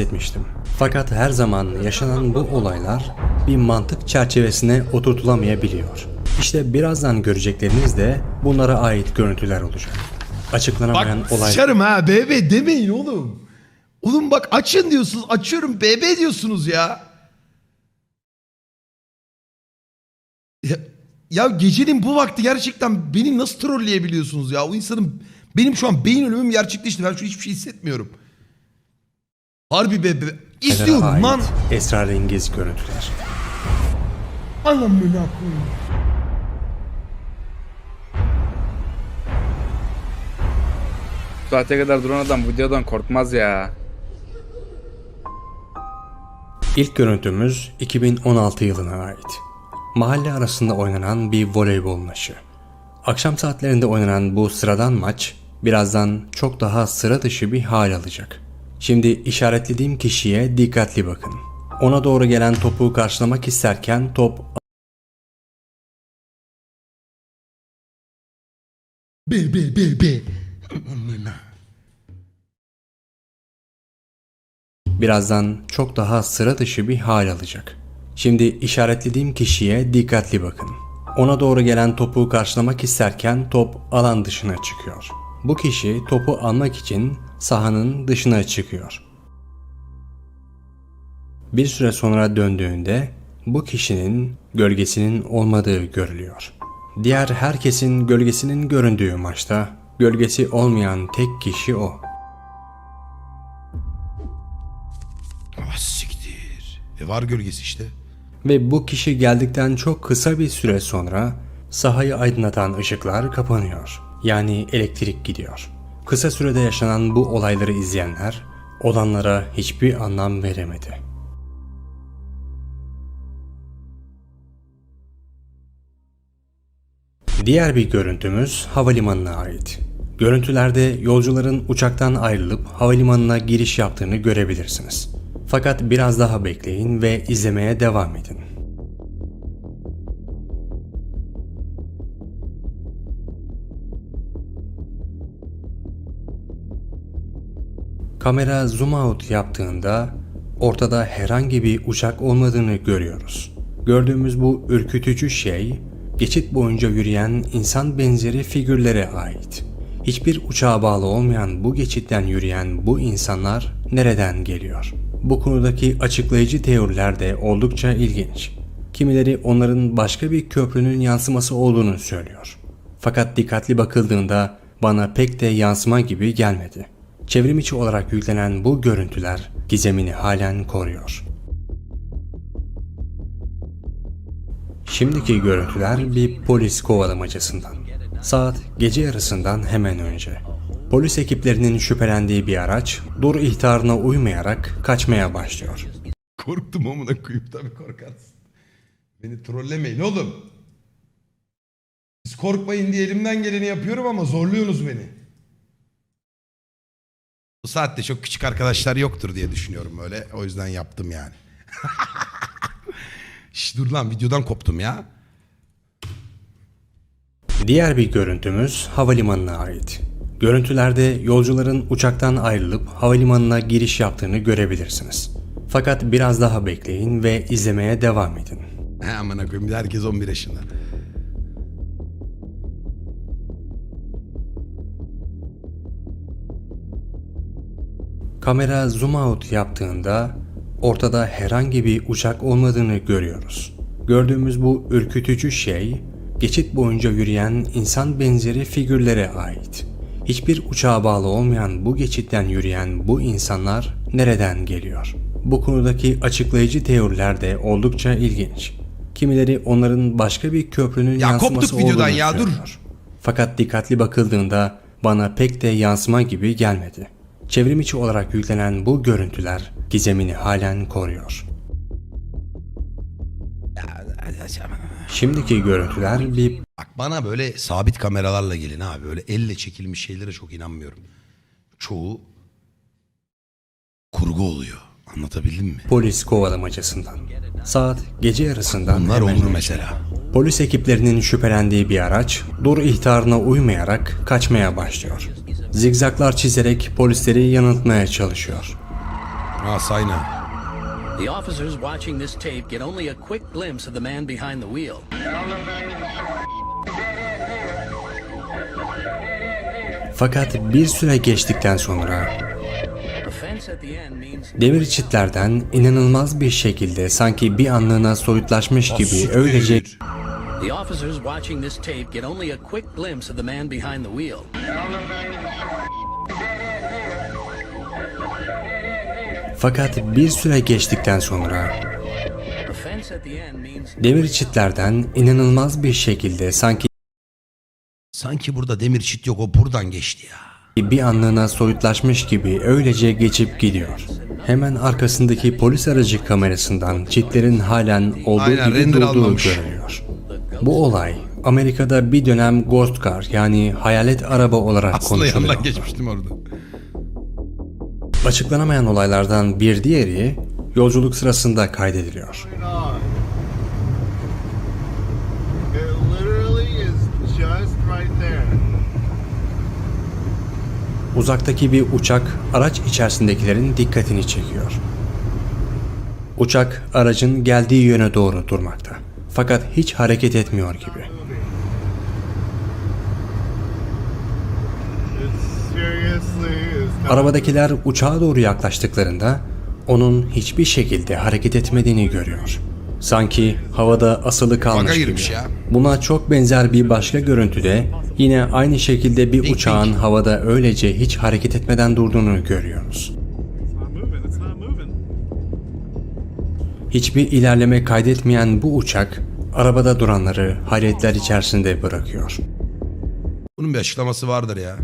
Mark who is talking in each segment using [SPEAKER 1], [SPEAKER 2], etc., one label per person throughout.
[SPEAKER 1] bahsetmiştim. Fakat her zaman yaşanan bu olaylar bir mantık çerçevesine oturtulamayabiliyor. İşte birazdan görecekleriniz de bunlara ait görüntüler olacak. Açıklanamayan
[SPEAKER 2] Bak
[SPEAKER 1] olay
[SPEAKER 2] sıçarım ha BB demeyin oğlum. Oğlum bak açın diyorsunuz açıyorum BB diyorsunuz ya. Ya, ya gecenin bu vakti gerçekten beni nasıl trolleyebiliyorsunuz ya? O insanın benim şu an beyin ölümüm gerçekleşti. Ben şu hiçbir şey hissetmiyorum. Harbi BB. İstiyorum
[SPEAKER 1] ait
[SPEAKER 2] lan.
[SPEAKER 1] esrarengiz görüntüler.
[SPEAKER 2] Anamına koyayım.
[SPEAKER 3] Bu saate kadar duran adam videodan korkmaz ya.
[SPEAKER 1] İlk görüntümüz 2016 yılına ait. Mahalle arasında oynanan bir voleybol maçı. Akşam saatlerinde oynanan bu sıradan maç birazdan çok daha sıra dışı bir hal alacak. Şimdi işaretlediğim kişiye dikkatli bakın. Ona doğru gelen topu karşılamak isterken top
[SPEAKER 2] B B B B.
[SPEAKER 1] Birazdan çok daha sıra dışı bir hal alacak. Şimdi işaretlediğim kişiye dikkatli bakın. Ona doğru gelen topu karşılamak isterken top alan dışına çıkıyor. Bu kişi topu almak için sahanın dışına çıkıyor. Bir süre sonra döndüğünde bu kişinin gölgesinin olmadığı görülüyor. Diğer herkesin gölgesinin göründüğü maçta gölgesi olmayan tek kişi o.
[SPEAKER 2] Ah siktir. E var gölgesi işte.
[SPEAKER 1] Ve bu kişi geldikten çok kısa bir süre sonra sahayı aydınlatan ışıklar kapanıyor. Yani elektrik gidiyor. Kısa sürede yaşanan bu olayları izleyenler olanlara hiçbir anlam veremedi. Diğer bir görüntümüz havalimanına ait. Görüntülerde yolcuların uçaktan ayrılıp havalimanına giriş yaptığını görebilirsiniz. Fakat biraz daha bekleyin ve izlemeye devam edin. Kamera zoom out yaptığında ortada herhangi bir uçak olmadığını görüyoruz. Gördüğümüz bu ürkütücü şey geçit boyunca yürüyen insan benzeri figürlere ait. Hiçbir uçağa bağlı olmayan bu geçitten yürüyen bu insanlar nereden geliyor? Bu konudaki açıklayıcı teoriler de oldukça ilginç. Kimileri onların başka bir köprünün yansıması olduğunu söylüyor. Fakat dikkatli bakıldığında bana pek de yansıma gibi gelmedi. Çevrim içi olarak yüklenen bu görüntüler gizemini halen koruyor. Şimdiki görüntüler bir polis kovalamacasından. Saat gece yarısından hemen önce. Polis ekiplerinin şüphelendiği bir araç dur ihtarına uymayarak kaçmaya başlıyor.
[SPEAKER 2] Korktum amına koyayım tabii korkarsın. Beni trollemeyin oğlum. Siz korkmayın diye elimden geleni yapıyorum ama zorluyorsunuz beni. Bu saatte çok küçük arkadaşlar yoktur diye düşünüyorum öyle. O yüzden yaptım yani. Şş, dur lan videodan koptum ya.
[SPEAKER 1] Diğer bir görüntümüz havalimanına ait. Görüntülerde yolcuların uçaktan ayrılıp havalimanına giriş yaptığını görebilirsiniz. Fakat biraz daha bekleyin ve izlemeye devam edin.
[SPEAKER 2] He amına koyayım herkes 11 yaşında.
[SPEAKER 1] Kamera zoom out yaptığında ortada herhangi bir uçak olmadığını görüyoruz. Gördüğümüz bu ürkütücü şey geçit boyunca yürüyen insan benzeri figürlere ait. Hiçbir uçağa bağlı olmayan bu geçitten yürüyen bu insanlar nereden geliyor? Bu konudaki açıklayıcı teoriler de oldukça ilginç. Kimileri onların başka bir köprünün
[SPEAKER 2] Ya
[SPEAKER 1] yansıması
[SPEAKER 2] koptuk videodan
[SPEAKER 1] olduğunu
[SPEAKER 2] ya, dur.
[SPEAKER 1] Fakat dikkatli bakıldığında bana pek de yansıma gibi gelmedi. Çevrim içi olarak yüklenen bu görüntüler gizemini halen koruyor. Şimdiki görüntüler bir
[SPEAKER 2] Bak bana böyle sabit kameralarla gelin abi. Böyle elle çekilmiş şeylere çok inanmıyorum. Çoğu kurgu oluyor. Anlatabildim mi?
[SPEAKER 1] polis kovalamacasından. Saat gece yarısından
[SPEAKER 2] Bunlar
[SPEAKER 1] hemen
[SPEAKER 2] olur
[SPEAKER 1] önce.
[SPEAKER 2] mesela.
[SPEAKER 1] Polis ekiplerinin şüphelendiği bir araç dur ihtarına uymayarak kaçmaya başlıyor. Zigzaklar çizerek polisleri yanıltmaya çalışıyor.
[SPEAKER 2] Ha sayna.
[SPEAKER 4] The officers watching this tape get only a quick glimpse of the man behind the wheel.
[SPEAKER 1] Fakat bir süre geçtikten sonra demir çitlerden inanılmaz bir şekilde sanki bir anlığına soyutlaşmış gibi öylece
[SPEAKER 4] the officers watching this tape get only a quick glimpse of the man behind the wheel.
[SPEAKER 1] fakat bir süre geçtikten sonra demir çitlerden inanılmaz bir şekilde sanki
[SPEAKER 2] Sanki burada demir çit yok o buradan geçti ya.
[SPEAKER 1] bir anlığına soyutlaşmış gibi öylece geçip gidiyor. Hemen arkasındaki polis aracı kamerasından çitlerin halen olduğu
[SPEAKER 2] Aynen,
[SPEAKER 1] gibi durduğu
[SPEAKER 2] almamış.
[SPEAKER 1] Bu olay Amerika'da bir dönem Ghost Car yani hayalet araba olarak
[SPEAKER 2] Aslında
[SPEAKER 1] konuşuluyor.
[SPEAKER 2] yandan geçmiştim orada.
[SPEAKER 1] Açıklanamayan olaylardan bir diğeri yolculuk sırasında kaydediliyor. Uzaktaki bir uçak araç içerisindekilerin dikkatini çekiyor. Uçak aracın geldiği yöne doğru durmakta. Fakat hiç hareket etmiyor gibi. Arabadakiler uçağa doğru yaklaştıklarında onun hiçbir şekilde hareket etmediğini görüyor. Sanki havada asılı kalmış gibi. Buna çok benzer bir başka görüntüde yine aynı şekilde bir uçağın havada öylece hiç hareket etmeden durduğunu görüyoruz. Hiçbir ilerleme kaydetmeyen bu uçak arabada duranları hayretler içerisinde bırakıyor.
[SPEAKER 2] Bunun bir açıklaması vardır ya.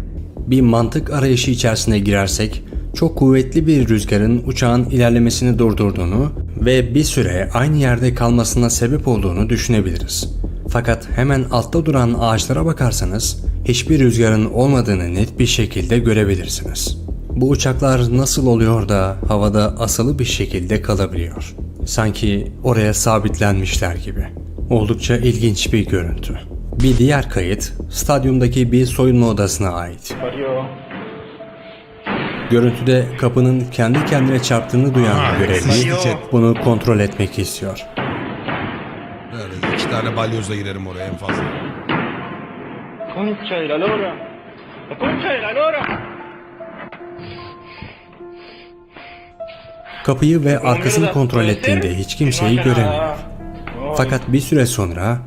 [SPEAKER 1] Bir mantık arayışı içerisine girersek çok kuvvetli bir rüzgarın uçağın ilerlemesini durdurduğunu ve bir süre aynı yerde kalmasına sebep olduğunu düşünebiliriz. Fakat hemen altta duran ağaçlara bakarsanız hiçbir rüzgarın olmadığını net bir şekilde görebilirsiniz. Bu uçaklar nasıl oluyor da havada asılı bir şekilde kalabiliyor? Sanki oraya sabitlenmişler gibi. Oldukça ilginç bir görüntü. Bir diğer kayıt stadyumdaki bir soyunma odasına ait. Görüntüde kapının kendi kendine çarptığını duyan görevli bunu kontrol etmek istiyor.
[SPEAKER 2] Öyle iki tane balyozla girerim oraya en fazla.
[SPEAKER 5] Concha de la lora. La concha de la lora.
[SPEAKER 1] Kapıyı ve arkasını kontrol ettiğinde hiç kimseyi göremiyor. Fakat bir süre sonra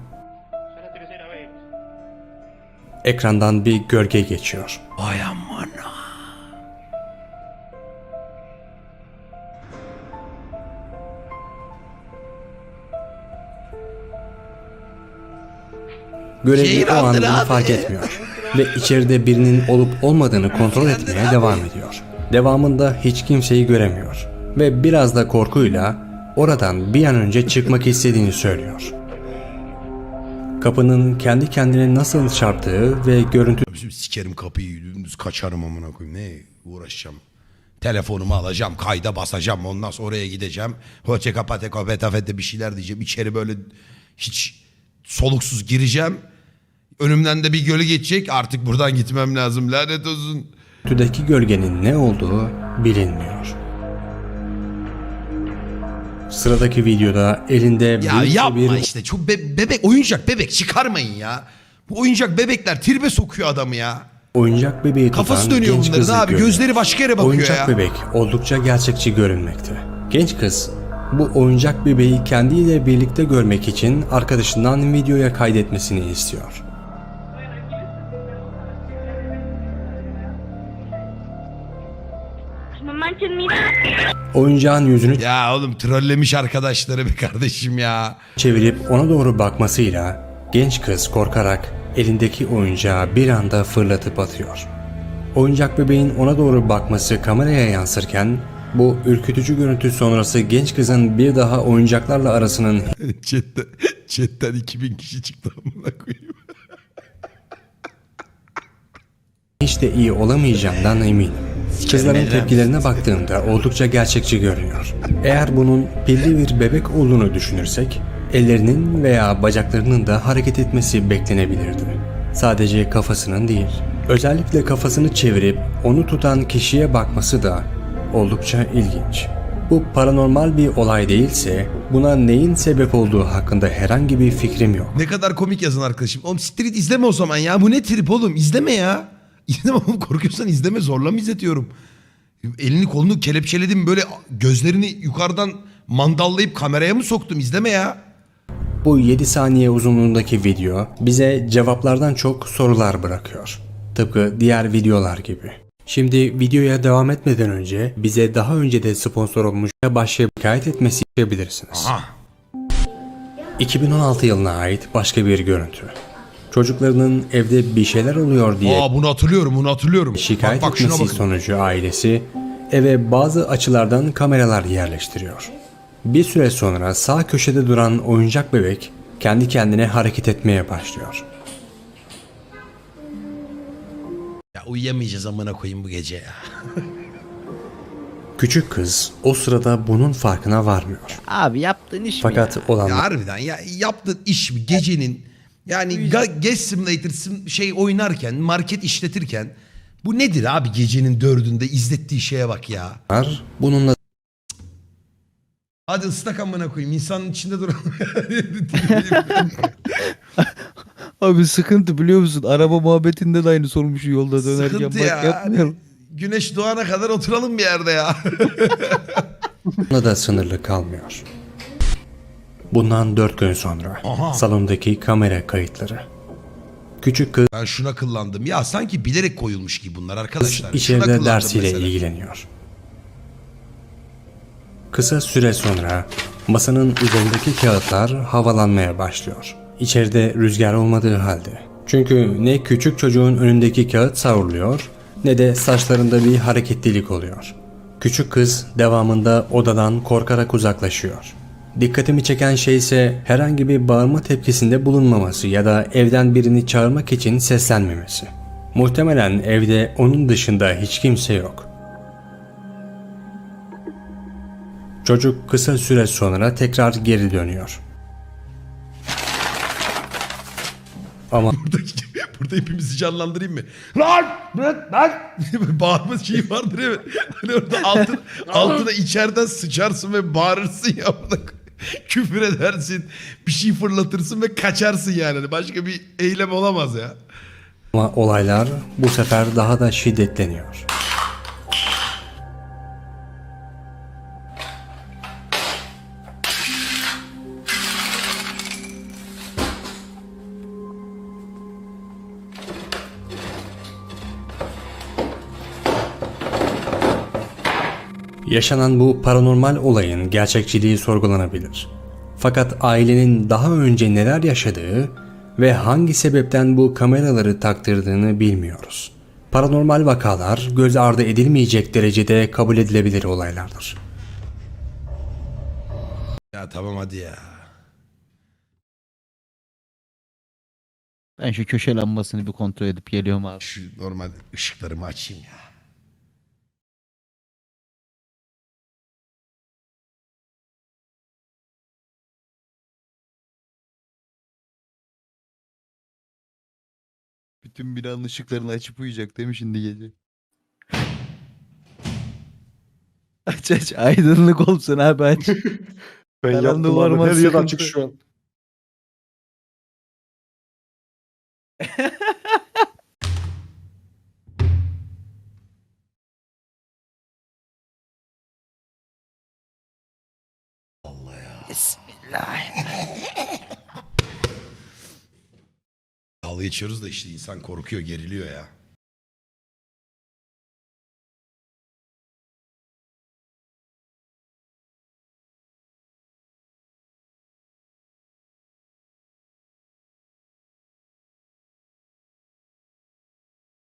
[SPEAKER 1] ekrandan bir gölge geçiyor.
[SPEAKER 2] Ay aman.
[SPEAKER 1] Görevli o an bunu fark etmiyor ve içeride birinin olup olmadığını kontrol etmeye devam ediyor. Devamında hiç kimseyi göremiyor ve biraz da korkuyla oradan bir an önce çıkmak istediğini söylüyor. Kapının kendi kendine nasıl çarptığı ve görüntü
[SPEAKER 2] Şimdi sikerim kapıyı dümdüz kaçarım amına koyayım. Ne uğraşacağım. Telefonumu alacağım, kayda basacağım. Ondan sonra oraya gideceğim. Hoçe kapate kapete bir şeyler diyeceğim. İçeri böyle hiç soluksuz gireceğim. Önümden de bir gölü geçecek. Artık buradan gitmem lazım. Lanet olsun.
[SPEAKER 1] Görüntüdeki gölgenin ne olduğu bilinmiyor. Sıradaki videoda elinde
[SPEAKER 2] Ya
[SPEAKER 1] büyük
[SPEAKER 2] yapma
[SPEAKER 1] bir
[SPEAKER 2] işte. Çok be- bebek oyuncak bebek çıkarmayın ya. Bu oyuncak bebekler tribe sokuyor adamı ya.
[SPEAKER 1] oyuncak bebeği tutan
[SPEAKER 2] Kafası dönüyor
[SPEAKER 1] genç
[SPEAKER 2] bunların
[SPEAKER 1] kızı
[SPEAKER 2] abi.
[SPEAKER 1] görüyor.
[SPEAKER 2] Gözleri başka yere bakıyor
[SPEAKER 1] oyuncak
[SPEAKER 2] ya.
[SPEAKER 1] bebek oldukça gerçekçi görünmekte. Genç kız bu oyuncak bebeği kendiyle birlikte görmek için arkadaşından videoya kaydetmesini istiyor. Oyuncağın yüzünü
[SPEAKER 2] Ya oğlum trollemiş arkadaşları be kardeşim ya.
[SPEAKER 1] çevirip ona doğru bakmasıyla genç kız korkarak elindeki oyuncağı bir anda fırlatıp atıyor. Oyuncak bebeğin ona doğru bakması kameraya yansırken bu ürkütücü görüntü sonrası genç kızın bir daha oyuncaklarla arasının
[SPEAKER 2] Chatten, chatten 2000 kişi çıktı amına koyayım.
[SPEAKER 1] hiç de iyi olamayacağından eminim. Kızların tepkilerine baktığımda oldukça gerçekçi görünüyor. Eğer bunun pilli bir bebek olduğunu düşünürsek, ellerinin veya bacaklarının da hareket etmesi beklenebilirdi. Sadece kafasının değil. Özellikle kafasını çevirip onu tutan kişiye bakması da oldukça ilginç. Bu paranormal bir olay değilse buna neyin sebep olduğu hakkında herhangi bir fikrim yok.
[SPEAKER 2] Ne kadar komik yazın arkadaşım. Oğlum Street izleme o zaman ya. Bu ne trip oğlum? İzleme ya. İzleme oğlum korkuyorsan izleme. Zorla mı izletiyorum? Elini kolunu kelepçeledim böyle gözlerini yukarıdan mandallayıp kameraya mı soktum? İzleme ya.
[SPEAKER 1] Bu 7 saniye uzunluğundaki video bize cevaplardan çok sorular bırakıyor. Tıpkı diğer videolar gibi. Şimdi videoya devam etmeden önce bize daha önce de sponsor olmuş ve başlayıp şikayet etmesi isteyebilirsiniz.
[SPEAKER 2] Aha.
[SPEAKER 1] 2016 yılına ait başka bir görüntü. Çocuklarının evde bir şeyler oluyor diye
[SPEAKER 2] Aa bunu hatırlıyorum bunu hatırlıyorum.
[SPEAKER 1] şikayet
[SPEAKER 2] bak, bak şuna
[SPEAKER 1] etmesi
[SPEAKER 2] bakın.
[SPEAKER 1] sonucu ailesi eve bazı açılardan kameralar yerleştiriyor. Bir süre sonra sağ köşede duran oyuncak bebek kendi kendine hareket etmeye başlıyor.
[SPEAKER 2] Ya uyuyamayacağız amına koyayım bu gece ya.
[SPEAKER 1] Küçük kız o sırada bunun farkına varmıyor.
[SPEAKER 6] Abi yaptığın iş mi
[SPEAKER 1] Fakat
[SPEAKER 6] ya?
[SPEAKER 1] olanlar
[SPEAKER 2] Ya harbiden ya yaptığın iş mi gecenin yani ga- Guest Simulator sim- şey oynarken market işletirken bu nedir abi gecenin dördünde izlettiği şeye bak ya.
[SPEAKER 1] bununla
[SPEAKER 2] Hadi ıslak amına koyayım insanın içinde duran.
[SPEAKER 6] Abi sıkıntı biliyor musun? Araba muhabbetinde de aynı sormuşu yolda dönerken.
[SPEAKER 2] Sıkıntı
[SPEAKER 6] Bak
[SPEAKER 2] ya.
[SPEAKER 6] yapmayalım.
[SPEAKER 2] Güneş doğana kadar oturalım bir yerde ya.
[SPEAKER 1] da sınırlı kalmıyor. Bundan dört gün sonra
[SPEAKER 2] Aha.
[SPEAKER 1] salondaki kamera kayıtları. Küçük kız
[SPEAKER 2] ben şuna kıllandım. Ya sanki bilerek koyulmuş gibi bunlar arkadaşlar. Şuna
[SPEAKER 1] içeride
[SPEAKER 2] kıllandım
[SPEAKER 1] dersiyle
[SPEAKER 2] mesela.
[SPEAKER 1] ilgileniyor. Kısa süre sonra masanın üzerindeki kağıtlar havalanmaya başlıyor. İçeride rüzgar olmadığı halde. Çünkü ne küçük çocuğun önündeki kağıt savruluyor ne de saçlarında bir hareketlilik oluyor. Küçük kız devamında odadan korkarak uzaklaşıyor. Dikkatimi çeken şey ise herhangi bir bağırma tepkisinde bulunmaması ya da evden birini çağırmak için seslenmemesi. Muhtemelen evde onun dışında hiç kimse yok. Çocuk kısa süre sonra tekrar geri dönüyor. Ama
[SPEAKER 2] Buradaki- Burada hepimizi canlandırayım mı? Lan! Lan! Lan! Bağırma şeyi vardır evet. Hani orada altın, altına içeriden sıçarsın ve bağırırsın ya. Küfür edersin. Bir şey fırlatırsın ve kaçarsın yani. Hani Başka bir eylem olamaz ya.
[SPEAKER 1] ama olaylar bu sefer daha da şiddetleniyor. Yaşanan bu paranormal olayın gerçekçiliği sorgulanabilir. Fakat ailenin daha önce neler yaşadığı ve hangi sebepten bu kameraları taktırdığını bilmiyoruz. Paranormal vakalar göz ardı edilmeyecek derecede kabul edilebilir olaylardır.
[SPEAKER 2] Ya tamam hadi ya.
[SPEAKER 6] Ben şu köşe lambasını bir kontrol edip geliyorum abi.
[SPEAKER 2] Şu normal ışıklarımı açayım ya.
[SPEAKER 6] Bütün binanın ışıklarını açıp uyuyacak değil mi şimdi gece? aç aç aydınlık olsun abi aç.
[SPEAKER 7] Ben
[SPEAKER 6] Karanlığı
[SPEAKER 7] yattım
[SPEAKER 6] var mı?
[SPEAKER 7] Her yer
[SPEAKER 6] Sıkıntı.
[SPEAKER 7] açık şu an.
[SPEAKER 2] Dalga geçiyoruz da işte insan korkuyor, geriliyor ya.